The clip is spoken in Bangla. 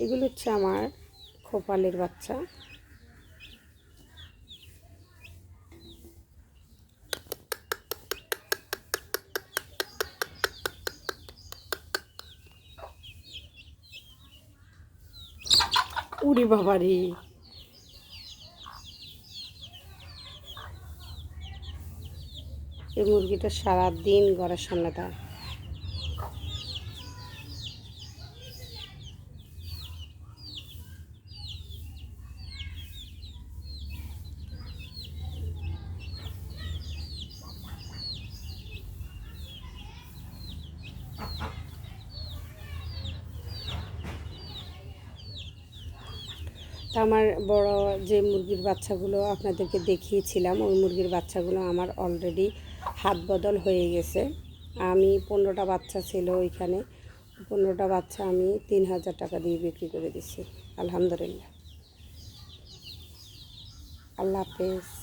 এগুলো হচ্ছে আমার খোপালের বাচ্চা। উড়ি বাবারি। এই মুরগিটা সারা দিন ঘরের সামনে দেয় তা আমার বড় যে মুরগির বাচ্চাগুলো আপনাদেরকে দেখিয়েছিলাম, ওই মুরগির বাচ্চাগুলো আমার অলরেডি হাত বদল হয়ে গেছে। আমি পনেরোটা বাচ্চা ছিল ওইখানে, পনেরোটা বাচ্চা আমি তিন হাজার টাকা দিয়ে বিক্রি করে দিছি। আলহামদুলিল্লাহ। আল্লাহ হাফেজ।